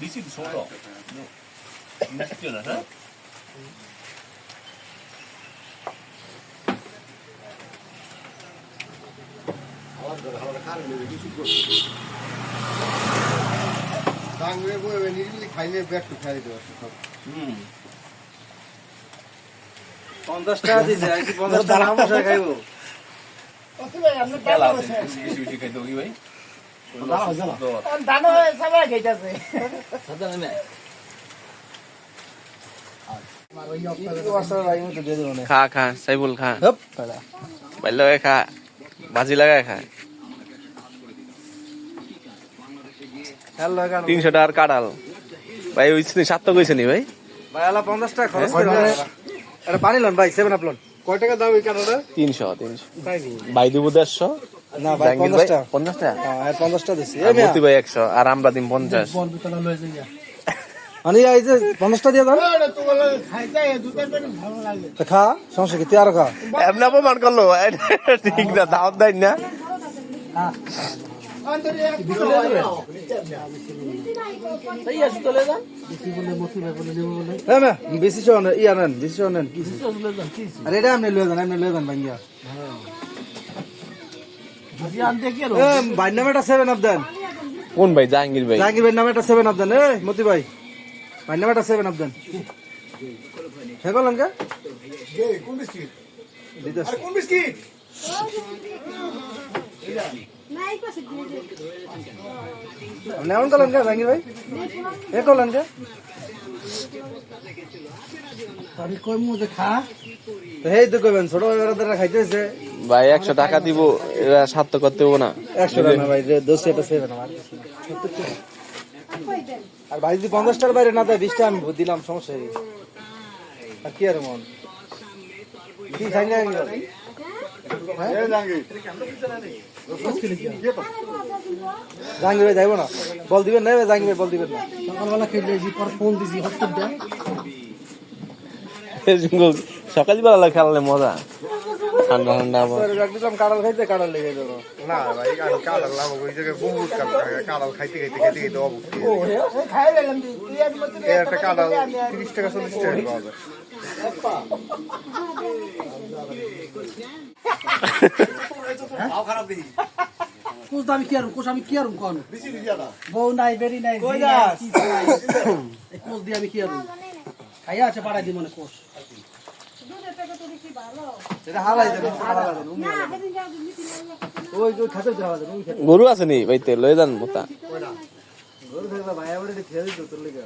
দিছি ছোট মিষ্টি না হ্যাঁ? খাইলে ব্যাগ তো খাই দেবো হুম। পঞ্চাশ টাকা দিছে আর কি পঞ্চাশ টাকা খাইবো? খা খা সাইবুল খা। বাইর লাগাই খা ভাজি লাগাই খা। তিনশো টাকার কাঁড়াল ভাই ওই সাতটা কইছে নি ভাই? ভাই আলা পঞ্চাশ টাকা খরচ করে। এটা পানি লন ভাই সেভেন আপ লন। কয় টাকা দাম এই কানাডা তিনশো তিনশো। ভাই দিব দেড়শো। না ভাই জাহাঙ্গীর পঞ্চাশ ভাই টাকা পঞ্চাশ টাকা হ্যাঁ আর পঞ্চাশ টাকা দিছি। আর মতি ভাই একশো আর আমরা দিন পঞ্চাশ। মানে এই যে পঞ্চাশ টাকা দিয়ে দাও খা সমস্যা কি? তুই আরও খা। এমনি অপমান করল। ঠিক না দাওয়াত দেয় না। হ্যাঁ। ম্যা বেশি চো আনেন ই আনেন বেশি চো আনেন আরে এটা আপনি লয়ে যান আপনি লয়ে যান ভাঙ্গিয়া এ, ভাই নামে একটা সেভেন আপ দেন কোন ভাই জাহাঙ্গীর ভাই জাহাঙ্গীর ভাই নামে একটা সেভেন আপ দেন এ মতি ভাই ভাই নামে একটা সেভেন আপ দেন হ্যাঁ বলেন কে কোন বিস্কিট? কোন বিস্কিট? আপনি এমন করলেন কে জাহাঙ্গীর ভাই? এ করলেন কে? তো হেই তো কইবেন ছোট ভাই বেড়াদারা খাইতেছে ভাই একশো টাকা দিব এরা সাত করতে হব না। একশো টাকা ভাই এটা আমার আর ভাই যদি পঞ্চাশটার বাইরে না দেয় বিশটা আমি দিলাম সমস্যা আর কি আর মন? কি জাহাঙ্গীর ভাই যাইব না? বল দিবেন না? জাহাঙ্গীর ভাই বল দিবেন না। সকালবেলা খেলে পর ফোন দিছি সকালবেলা খেলালে মজা। ঠান্ডা ঠান্ডা কাঁড়াল খাইতে কাঁড়াল লেগে যাব। না ভাই কাঁড়াল লাভ ওই জায়গায় বহুত কাঁড়াল খাইতে খাইতে খাইতে খাইতে অবস্থা। একটা কাঁড়াল তিরিশ টাকা চল্লিশ টাকা পাওয়া যায় কোচ আমি কি আর কোচ আমি কি আর কোন? বউ নাই বেরি নাই কোচ দিয়ে আমি কি আর খাইয়া আছে পাড়াই দি মনে কোচ গরু আছে নি? ভাইতে লয়ে যান মোতা গরু থাকলে ভাই আবার এটা খেয়ে দিত তোর লেগে।